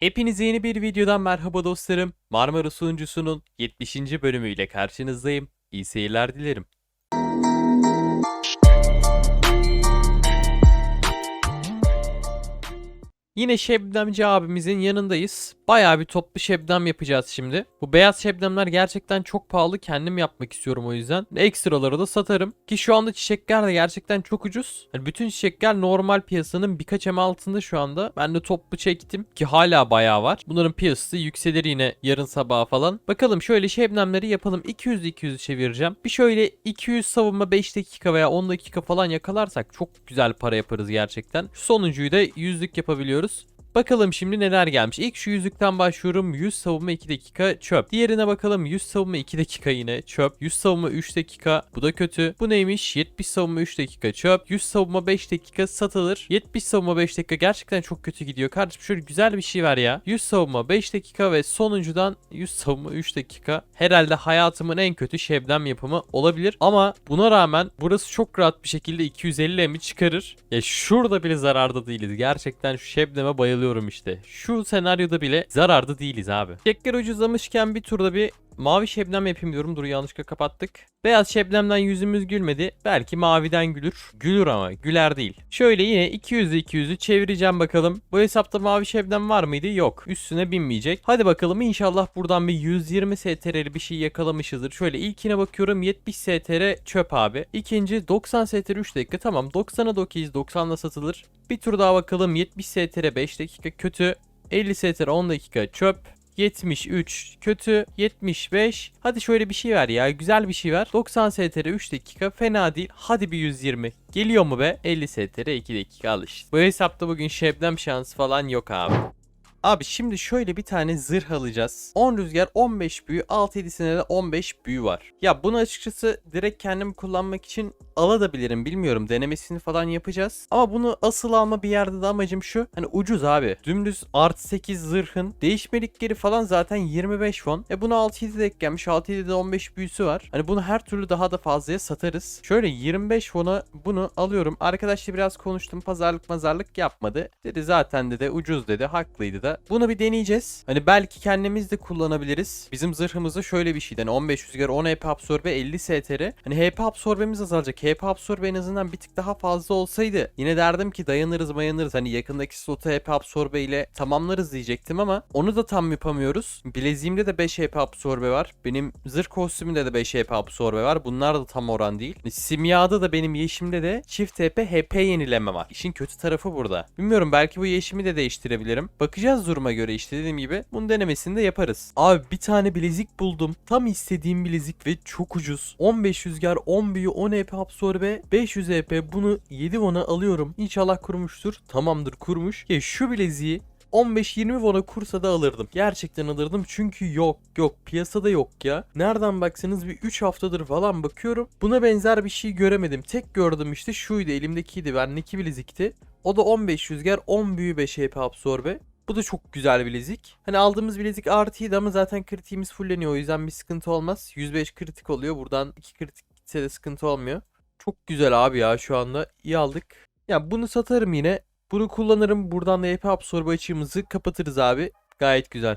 Hepinize yeni bir videodan merhaba dostlarım. Marmara sunucusunun 70. bölümüyle karşınızdayım. İyi seyirler dilerim. Yine Şebnemci abimizin yanındayız. Bayağı bir toplu şebnem yapacağız şimdi. Bu beyaz şebnemler gerçekten çok pahalı. Kendim yapmak istiyorum o yüzden. Ekstraları da satarım. Ki şu anda çiçekler de gerçekten çok ucuz. Yani bütün çiçekler normal piyasanın birkaç em altında şu anda. Ben de toplu çektim ki hala bayağı var. Bunların piyasası yükselir yine yarın sabaha falan. Bakalım şöyle şebnemleri yapalım. 200-200 çevireceğim. Bir şöyle 200 savunma 5 dakika veya 10 dakika falan yakalarsak çok güzel para yaparız gerçekten. Sonuncuyu da yüzlük yapabiliyoruz. yapıyoruz. Bakalım şimdi neler gelmiş. İlk şu yüzükten başlıyorum. 100 savunma 2 dakika çöp. Diğerine bakalım. 100 savunma 2 dakika yine çöp. 100 savunma 3 dakika. Bu da kötü. Bu neymiş? 70 savunma 3 dakika çöp. 100 savunma 5 dakika satılır. 70 savunma 5 dakika gerçekten çok kötü gidiyor. Kardeşim şöyle güzel bir şey ver ya. 100 savunma 5 dakika ve sonuncudan 100 savunma 3 dakika. Herhalde hayatımın en kötü şebnem yapımı olabilir. Ama buna rağmen burası çok rahat bir şekilde 250 emi çıkarır. Ya şurada bile zararda değiliz. Gerçekten şu şebneme bayılıyorum işte. Şu senaryoda bile zararda değiliz abi. Çekler ucuzlamışken bir turda bir mavi şebnem yapayım diyorum. Dur yanlışlıkla kapattık. Beyaz şebnemden yüzümüz gülmedi. Belki maviden gülür. Gülür ama güler değil. Şöyle yine 200'ü 200'ü çevireceğim bakalım. Bu hesapta mavi şebnem var mıydı? Yok. Üstüne binmeyecek. Hadi bakalım inşallah buradan bir 120 STR'li bir şey yakalamışızdır. Şöyle ilkine bakıyorum 70 STR çöp abi. İkinci 90 STR 3 dakika. Tamam 90'a 9 90'la satılır. Bir tur daha bakalım 70 STR 5 dakika kötü. 50 STR 10 dakika çöp. 73 kötü 75 hadi şöyle bir şey ver ya güzel bir şey ver. 90 STR 3 dakika fena değil. Hadi bir 120 geliyor mu be? 50 STR 2 dakika al işte bu hesapta bugün şebnem şansı falan yok abi Abi şimdi şöyle bir tane zırh alacağız. 10 rüzgar 15 büyü 6-7'sine de 15 büyü var. Ya bunu açıkçası direkt kendim kullanmak için alabilirim bilmiyorum denemesini falan yapacağız. Ama bunu asıl alma bir yerde de amacım şu. Hani ucuz abi. Dümdüz artı 8 zırhın değişmelikleri falan zaten 25 won. E bunu 6-7 denk gelmiş 6-7'de 15 büyüsü var. Hani bunu her türlü daha da fazlaya satarız. Şöyle 25 won'a bunu alıyorum. Arkadaşla biraz konuştum pazarlık mazarlık yapmadı. Dedi zaten dedi ucuz dedi haklıydı da. Bunu bir deneyeceğiz. Hani belki kendimiz de kullanabiliriz. Bizim zırhımızda şöyle bir şeyden 15 rüzgar 10 HP absorbe 50 STR. Hani HP absorbemiz azalacak. HP absorbe en azından bir tık daha fazla olsaydı yine derdim ki dayanırız mayanırız. Hani yakındaki slotu HP absorbe ile tamamlarız diyecektim ama onu da tam yapamıyoruz. Bileziğimde de 5 HP absorbe var. Benim zırh kostümümde de 5 HP absorbe var. Bunlar da tam oran değil. Hani simyada da benim yeşimde de çift TP HP yenileme var. İşin kötü tarafı burada. Bilmiyorum belki bu yeşimi de değiştirebilirim. Bakacağız duruma göre işte dediğim gibi. Bunun denemesini de yaparız. Abi bir tane bilezik buldum. Tam istediğim bilezik ve çok ucuz. 15 rüzgar, 10 büyü, 10 EP absorbe, 500 EP bunu 7 won'a alıyorum. İnşallah kurmuştur. Tamamdır kurmuş. Ya şu bileziği 15-20 won'a kursa da alırdım. Gerçekten alırdım çünkü yok yok piyasada yok ya. Nereden baksanız bir 3 haftadır falan bakıyorum. Buna benzer bir şey göremedim. Tek gördüm işte şuydu elimdekiydi. Bendeki bilezikti. O da 15 rüzgar 10 büyü 5 EP absorbe. Bu da çok güzel bilezik. Hani aldığımız bilezik artıydı ama zaten kritiğimiz fulleniyor. O yüzden bir sıkıntı olmaz. 105 kritik oluyor. Buradan 2 kritik gitse de sıkıntı olmuyor. Çok güzel abi ya şu anda. İyi aldık. Ya bunu satarım yine. Bunu kullanırım. Buradan da EP absorbe açığımızı kapatırız abi. Gayet güzel.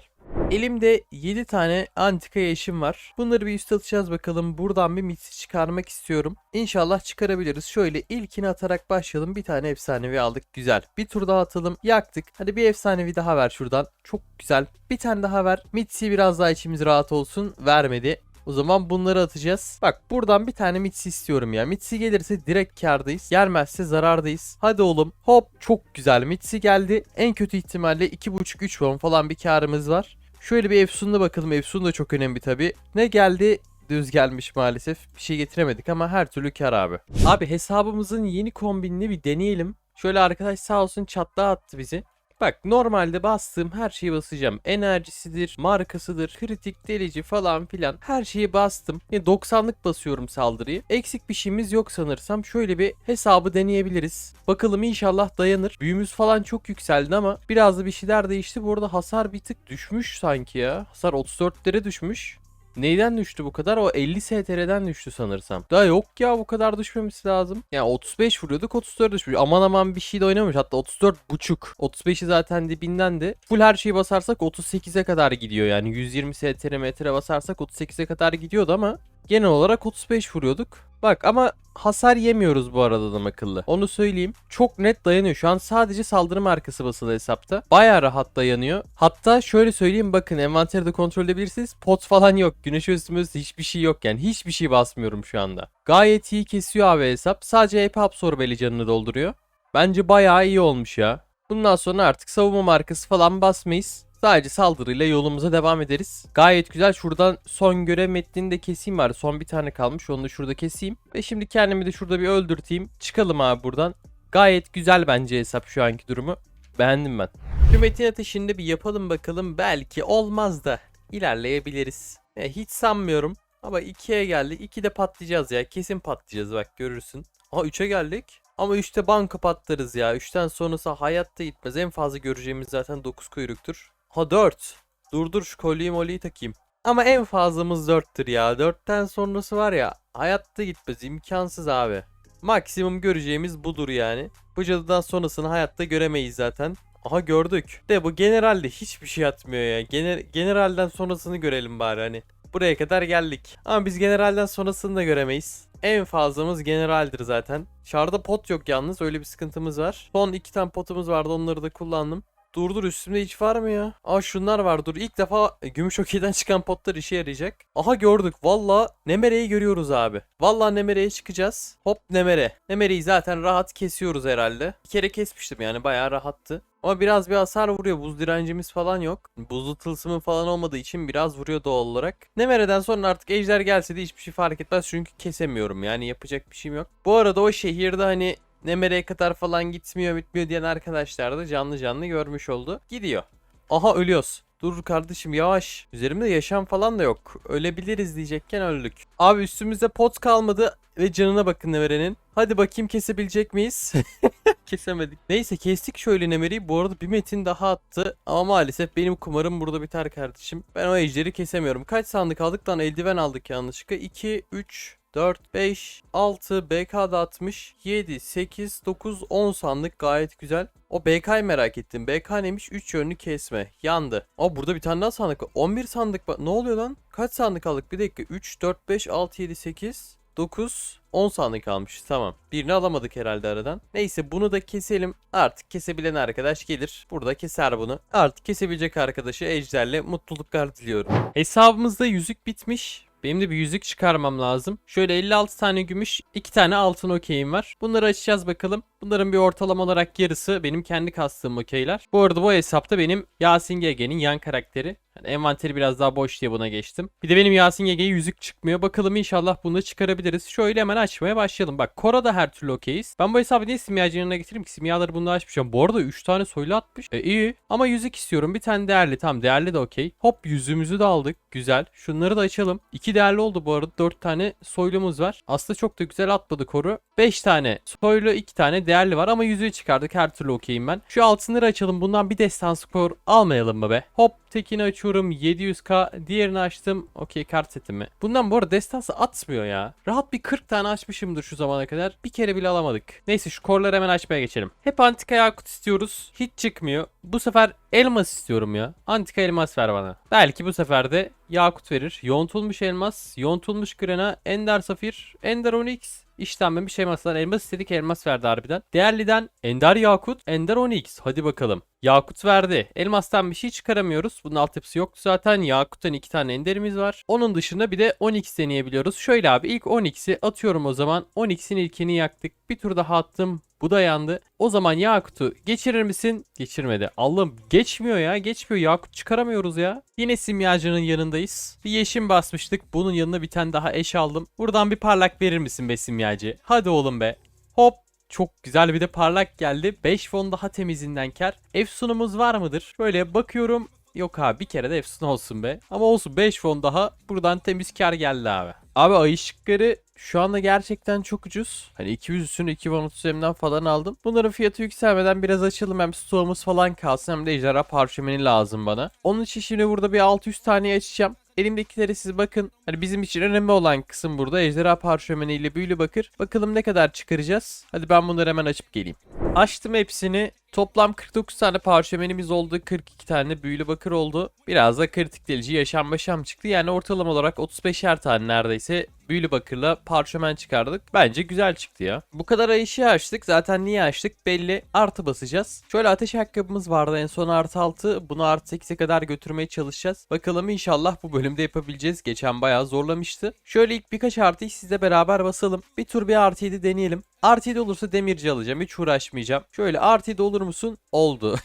Elimde 7 tane antika yeşim var. Bunları bir üst atacağız bakalım. Buradan bir mitsi çıkarmak istiyorum. İnşallah çıkarabiliriz. Şöyle ilkini atarak başlayalım. Bir tane efsanevi aldık. Güzel. Bir tur daha atalım. Yaktık. Hadi bir efsanevi daha ver şuradan. Çok güzel. Bir tane daha ver. Mitsi biraz daha içimiz rahat olsun. Vermedi. O zaman bunları atacağız. Bak buradan bir tane Mitsi istiyorum ya. Mitsi gelirse direkt kardayız. Gelmezse zarardayız. Hadi oğlum. Hop çok güzel. Mitsi geldi. En kötü ihtimalle 2.5-3 won falan bir karımız var. Şöyle bir Efsun'da bakalım. Efsun da çok önemli tabi. Ne geldi? Düz gelmiş maalesef. Bir şey getiremedik ama her türlü kar abi. Abi hesabımızın yeni kombinini bir deneyelim. Şöyle arkadaş sağ olsun çatla attı bizi. Bak normalde bastığım her şeyi basacağım. Enerjisidir, markasıdır, kritik delici falan filan her şeyi bastım. Yani 90'lık basıyorum saldırıyı. Eksik bir şeyimiz yok sanırsam. Şöyle bir hesabı deneyebiliriz. Bakalım inşallah dayanır. Büyümüz falan çok yükseldi ama biraz da bir şeyler değişti. Bu arada hasar bir tık düşmüş sanki ya. Hasar 34'lere düşmüş. Neyden düştü bu kadar? O 50 STR'den düştü sanırsam. Daha yok ya bu kadar düşmemesi lazım. Yani 35 vuruyorduk 34 düşmüş. Aman aman bir şey de oynamış. Hatta 34 buçuk. 35'i zaten dibindendi. Full her şeyi basarsak 38'e kadar gidiyor yani. 120 STR metre basarsak 38'e kadar gidiyordu ama genel olarak 35 vuruyorduk. Bak ama hasar yemiyoruz bu arada adam akıllı. Onu söyleyeyim. Çok net dayanıyor. Şu an sadece saldırı markası basılı hesapta. Baya rahat dayanıyor. Hatta şöyle söyleyeyim bakın envanteri de kontrol edebilirsiniz. Pot falan yok. Güneş özümüzde hiçbir şey yok yani. Hiçbir şey basmıyorum şu anda. Gayet iyi kesiyor abi hesap. Sadece EP absorbeli canını dolduruyor. Bence bayağı iyi olmuş ya. Bundan sonra artık savunma markası falan basmayız. Sadece saldırıyla yolumuza devam ederiz. Gayet güzel. Şuradan son görev metnini de keseyim bari. Son bir tane kalmış. Onu da şurada keseyim. Ve şimdi kendimi de şurada bir öldürteyim. Çıkalım abi buradan. Gayet güzel bence hesap şu anki durumu. Beğendim ben. Şu metin ateşinde bir yapalım bakalım. Belki olmaz da ilerleyebiliriz. Ya hiç sanmıyorum. Ama 2'ye geldik. 2'de patlayacağız ya. Kesin patlayacağız bak görürsün. Aa 3'e geldik. Ama 3'te banka patlarız ya. 3'ten sonrası hayatta gitmez. En fazla göreceğimiz zaten 9 kuyruktur. Ha 4. Dur dur şu kolyeyi molyeyi takayım. Ama en fazlamız 4'tür ya. 4'ten sonrası var ya hayatta gitmez. imkansız abi. Maksimum göreceğimiz budur yani. Bu cadıdan sonrasını hayatta göremeyiz zaten. Aha gördük. De bu generalde hiçbir şey atmıyor ya. Gener generalden sonrasını görelim bari hani. Buraya kadar geldik. Ama biz generalden sonrasını da göremeyiz. En fazlamız generaldir zaten. Şarda pot yok yalnız öyle bir sıkıntımız var. Son iki tane potumuz vardı onları da kullandım. Dur dur üstümde hiç var mı ya? Aa şunlar var dur. İlk defa e, gümüş okeyden çıkan potlar işe yarayacak. Aha gördük. Valla Nemere'yi görüyoruz abi. Valla Nemere'ye çıkacağız. Hop Nemere. Nemere'yi zaten rahat kesiyoruz herhalde. Bir kere kesmiştim yani bayağı rahattı. Ama biraz bir hasar vuruyor. Buz direncimiz falan yok. Buzlu tılsımın falan olmadığı için biraz vuruyor doğal olarak. Nemere'den sonra artık ejder gelse de hiçbir şey fark etmez. Çünkü kesemiyorum. Yani yapacak bir şeyim yok. Bu arada o şehirde hani Nemere'ye kadar falan gitmiyor bitmiyor diyen arkadaşlar da canlı canlı görmüş oldu. Gidiyor. Aha ölüyoruz. Dur kardeşim yavaş. Üzerimde yaşam falan da yok. Ölebiliriz diyecekken öldük. Abi üstümüzde pot kalmadı ve canına bakın Nemere'nin. Hadi bakayım kesebilecek miyiz? Kesemedik. Neyse kestik şöyle Nemere'yi. Bu arada bir metin daha attı. Ama maalesef benim kumarım burada biter kardeşim. Ben o ejderi kesemiyorum. Kaç sandık aldık lan? Eldiven aldık yanlışlıkla. 2, 3, 4, 5, 6, BK'da 60, 7, 8, 9, 10 sandık gayet güzel. O BK'yı merak ettim. BK neymiş? 3 yönlü kesme. Yandı. Aa burada bir tane daha sandık var. 11 sandık var. Ne oluyor lan? Kaç sandık aldık? Bir dakika. 3, 4, 5, 6, 7, 8, 9, 10 sandık almış. Tamam. Birini alamadık herhalde aradan. Neyse bunu da keselim. Artık kesebilen arkadaş gelir. Burada keser bunu. Artık kesebilecek arkadaşı ejderle mutluluklar diliyorum. Hesabımızda yüzük bitmiş. Benim de bir yüzük çıkarmam lazım. Şöyle 56 tane gümüş, 2 tane altın okeyim var. Bunları açacağız bakalım. Bunların bir ortalama olarak yarısı benim kendi kastığım okeyler. Bu arada bu hesapta benim Yasin GG'nin yan karakteri. Yani envanteri biraz daha boş diye buna geçtim. Bir de benim Yasin GG'ye yüzük çıkmıyor. Bakalım inşallah bunu da çıkarabiliriz. Şöyle hemen açmaya başlayalım. Bak Kora da her türlü okeyiz. Ben bu hesabı niye simyacının yanına getireyim ki? Simyaları bunda açmayacağım. Bu arada 3 tane soylu atmış. E iyi. Ama yüzük istiyorum. Bir tane değerli. Tamam değerli de okey. Hop yüzüğümüzü de aldık. Güzel. Şunları da açalım. 2 değerli oldu bu arada. 4 tane soylumuz var. Aslında çok da güzel atmadı koru. 5 tane soylu 2 tane değerli var ama yüzüğü çıkardık. Her türlü okeyim ben. Şu altınları açalım. Bundan bir destan skor almayalım mı be? Hop tekini açıyorum 700k diğerini açtım. Okey kart setimi. Bundan bu arada destansı atmıyor ya. Rahat bir 40 tane açmışımdır şu zamana kadar. Bir kere bile alamadık. Neyse şu korları hemen açmaya geçelim. Hep antika yakut istiyoruz. Hiç çıkmıyor. Bu sefer elmas istiyorum ya. Antika elmas ver bana. Belki bu sefer de yakut verir. Yontulmuş elmas yontulmuş grena ender safir ender onyx İşlenmemiş elmaslar elmas istedik elmas verdi harbiden. Değerliden Ender Yakut, Ender Onyx. Hadi bakalım. Yakut verdi. Elmastan bir şey çıkaramıyoruz. Bunun altyapısı yoktu zaten. Yakut'tan iki tane enderimiz var. Onun dışında bir de Onyx deneyebiliyoruz. Şöyle abi ilk Onyx'i atıyorum o zaman. Onyx'in ilkini yaktık. Bir tur daha attım. Bu da yandı. O zaman Yakut'u geçirir misin? Geçirmedi. Allah'ım geçmiyor ya. Geçmiyor. Yakut çıkaramıyoruz ya. Yine simyacının yanındayız. Bir yeşim basmıştık. Bunun yanına bir tane daha eş aldım. Buradan bir parlak verir misin be simyacı? Hadi oğlum be. Hop çok güzel bir de parlak geldi. 5 fon daha temizinden kar. Efsunumuz var mıdır? Böyle bakıyorum. Yok abi bir kere de efsun olsun be. Ama olsun 5 fon daha buradan temiz kar geldi abi. Abi ay ışıkları şu anda gerçekten çok ucuz. Hani 200 üstünü 2130 falan aldım. Bunların fiyatı yükselmeden biraz açalım. Hem stoğumuz falan kalsın hem de ejderha parşömeni lazım bana. Onun için şimdi burada bir 600 tane açacağım. Elimdekilere siz bakın. Hani bizim için önemli olan kısım burada ejderha parşömeni ile büyülü bakır. Bakalım ne kadar çıkaracağız. Hadi ben bunları hemen açıp geleyim. Açtım hepsini. Toplam 49 tane parşömenimiz oldu. 42 tane büyülü bakır oldu. Biraz da kritik delici yaşam başam çıktı. Yani ortalama olarak 35'er tane neredeyse büyülü bakırla parşömen çıkardık. Bence güzel çıktı ya. Bu kadar ay işi açtık. Zaten niye açtık belli. Artı basacağız. Şöyle ateş ayakkabımız vardı en son artı 6. Bunu artı 8'e kadar götürmeye çalışacağız. Bakalım inşallah bu bölümde yapabileceğiz. Geçen bayağı zorlamıştı. Şöyle ilk birkaç artıyı sizle beraber basalım. Bir tur bir artı 7 deneyelim. Artı 7 olursa demirci alacağım. Hiç uğraşmayacağım. Şöyle artı 7 olur musun? Oldu.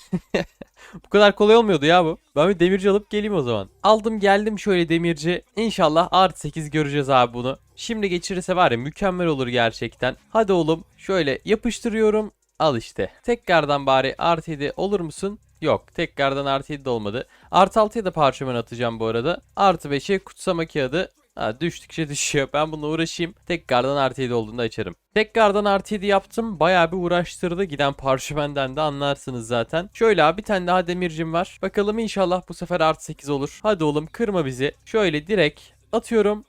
bu kadar kolay olmuyordu ya bu. Ben bir demirci alıp geleyim o zaman. Aldım geldim şöyle demirci. İnşallah artı 8 göreceğiz abi bunu. Şimdi geçirirse var ya mükemmel olur gerçekten. Hadi oğlum şöyle yapıştırıyorum. Al işte. Tekrardan bari artı 7 olur musun? Yok. Tekrardan artı 7 de olmadı. Artı 6'ya da parşömen atacağım bu arada. Artı 5'e kutsama kağıdı. Ha, düştükçe düşüyor. Ben bununla uğraşayım. Tekrardan artı 7 olduğunda açarım. Tekrardan artı 7 yaptım. Bayağı bir uğraştırdı. Giden parşömenden de anlarsınız zaten. Şöyle abi bir tane daha demircim var. Bakalım inşallah bu sefer artı 8 olur. Hadi oğlum kırma bizi. Şöyle direkt atıyorum.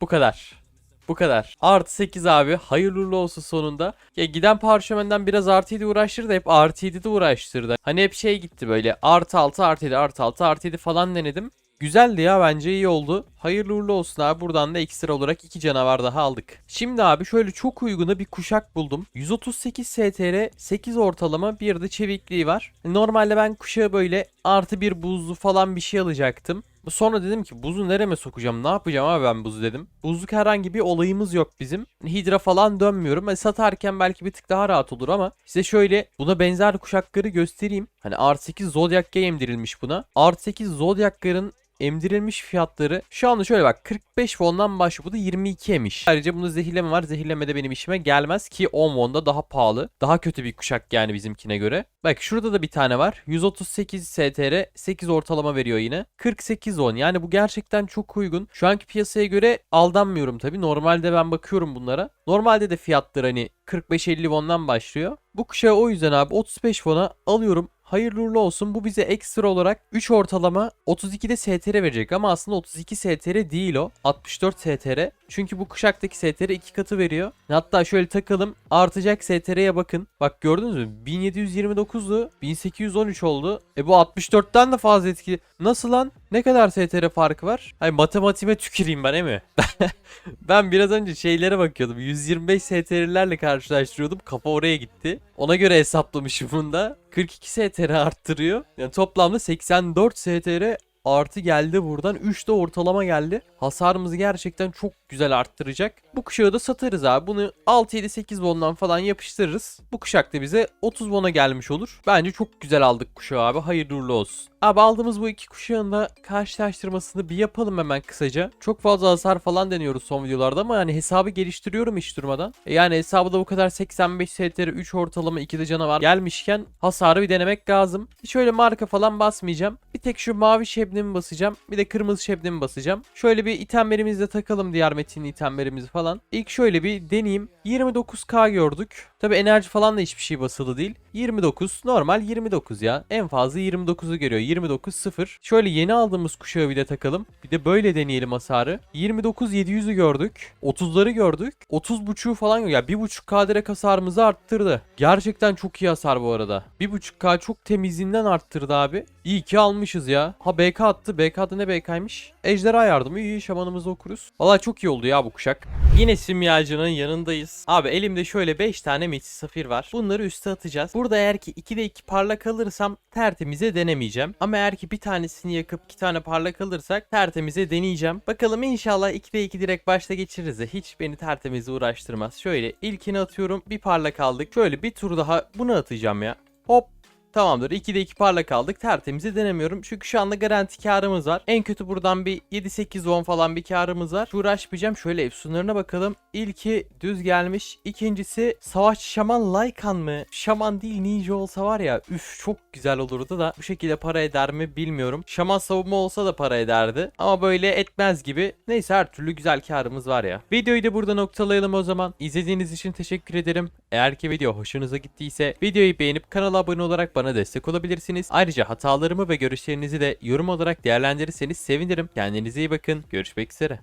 Bu kadar. Bu kadar. Artı 8 abi. Hayırlı olsun sonunda. Ya giden parşömenden biraz artı 7 uğraştırdı. Hep artı 7 de uğraştırdı. Hani hep şey gitti böyle. Artı 6 artı 7 artı 6 artı 7 falan denedim. Güzeldi ya bence iyi oldu. Hayırlı uğurlu olsun abi. Buradan da ekstra olarak iki canavar daha aldık. Şimdi abi şöyle çok uyguna bir kuşak buldum. 138 STR 8 ortalama bir de çevikliği var. Normalde ben kuşağı böyle artı bir buzlu falan bir şey alacaktım. Sonra dedim ki buzu nereme sokacağım ne yapacağım abi ben buzu dedim. Buzluk herhangi bir olayımız yok bizim. Hidra falan dönmüyorum. E, satarken belki bir tık daha rahat olur ama size şöyle buna benzer kuşakları göstereyim. Hani R8 Zodiac Game buna. R8 Zodiac'ların emdirilmiş fiyatları şu anda şöyle bak 45 won'dan başlıyor. Bu da 22 emiş. Ayrıca bunda zehirleme var. Zehirleme de benim işime gelmez ki 10 won'da daha pahalı. Daha kötü bir kuşak yani bizimkine göre. Bak şurada da bir tane var. 138 STR 8 ortalama veriyor yine. 48 won. Yani bu gerçekten çok uygun. Şu anki piyasaya göre aldanmıyorum tabi. Normalde ben bakıyorum bunlara. Normalde de fiyatlar hani 45-50 won'dan başlıyor. Bu kuşağı o yüzden abi 35 won'a alıyorum. Hayırlı uğurlu olsun. Bu bize ekstra olarak 3 ortalama 32'de STR verecek ama aslında 32 STR değil o. 64 STR. Çünkü bu kuşaktaki STR 2 katı veriyor. Hatta şöyle takalım. Artacak STR'ye bakın. Bak gördünüz mü? 1729'du. 1813 oldu. E bu 64'ten de fazla etkili. Nasıl lan? Ne kadar STR farkı var? Hayır matematiğime tüküreyim ben mi? ben biraz önce şeylere bakıyordum. 125 STR'lerle karşılaştırıyordum. Kafa oraya gitti. Ona göre hesaplamışım bunda. 42 STR arttırıyor. Yani toplamda 84 STR artı geldi buradan. 3 de ortalama geldi. Hasarımızı gerçekten çok güzel arttıracak. Bu kuşağı da satarız abi. Bunu 6-7-8 won'dan falan yapıştırırız. Bu kuşak da bize 30 won'a gelmiş olur. Bence çok güzel aldık kuşağı abi. Hayırlı uğurlu olsun. Abi aldığımız bu iki kuşağın da karşılaştırmasını bir yapalım hemen kısaca. Çok fazla hasar falan deniyoruz son videolarda ama yani hesabı geliştiriyorum hiç durmadan. E yani hesabı da bu kadar 85 STR 3 ortalama 2 de canavar gelmişken hasarı bir denemek lazım. Hiç öyle marka falan basmayacağım. Bir tek şu mavi şebnemi basacağım. Bir de kırmızı şebnemi basacağım. Şöyle bir itemlerimizi de takalım diğer metin itemlerimizi falan. İlk şöyle bir deneyeyim. 29k gördük. Tabi enerji falan da hiçbir şey basılı değil. 29 normal 29 ya. En fazla 29'u görüyor. 29 0. Şöyle yeni aldığımız kuşağı bir de takalım. Bir de böyle deneyelim hasarı. 29 700'ü gördük. 30'ları gördük. 30 buçuğu falan ya 1.5k direkt hasarımızı arttırdı. Gerçekten çok iyi hasar bu arada. 1.5k çok temizinden arttırdı abi. İyi ki almışız ya. Ha BK attı. BK'da ne BK'ymış? Ejderha yardımı iyi şamanımızı okuruz. Valla çok iyi oldu ya bu kuşak. Yine simyacının yanındayız. Abi elimde şöyle 5 tane metis safir var. Bunları üste atacağız. Burada eğer ki 2'de 2 parlak alırsam tertemize denemeyeceğim. Ama eğer ki bir tanesini yakıp 2 tane parlak alırsak tertemize deneyeceğim. Bakalım inşallah 2'de 2 direkt başta geçiririz de hiç beni tertemize uğraştırmaz. Şöyle ilkini atıyorum. Bir parlak aldık. Şöyle bir tur daha bunu atacağım ya. Hop Tamamdır. 2'de 2 parlak aldık. Tertemizi denemiyorum. Çünkü şu anda garanti karımız var. En kötü buradan bir 7-8-10 falan bir karımız var. Uğraşmayacağım. Şöyle efsunlarına bakalım. İlki düz gelmiş. İkincisi savaşçı şaman Lycan mı? Şaman değil ninja olsa var ya. Üf çok güzel olurdu da. Bu şekilde para eder mi bilmiyorum. Şaman savunma olsa da para ederdi. Ama böyle etmez gibi. Neyse her türlü güzel karımız var ya. Videoyu da burada noktalayalım o zaman. İzlediğiniz için teşekkür ederim. Eğer ki video hoşunuza gittiyse videoyu beğenip kanala abone olarak bana destek olabilirsiniz. Ayrıca hatalarımı ve görüşlerinizi de yorum olarak değerlendirirseniz sevinirim. Kendinize iyi bakın. Görüşmek üzere.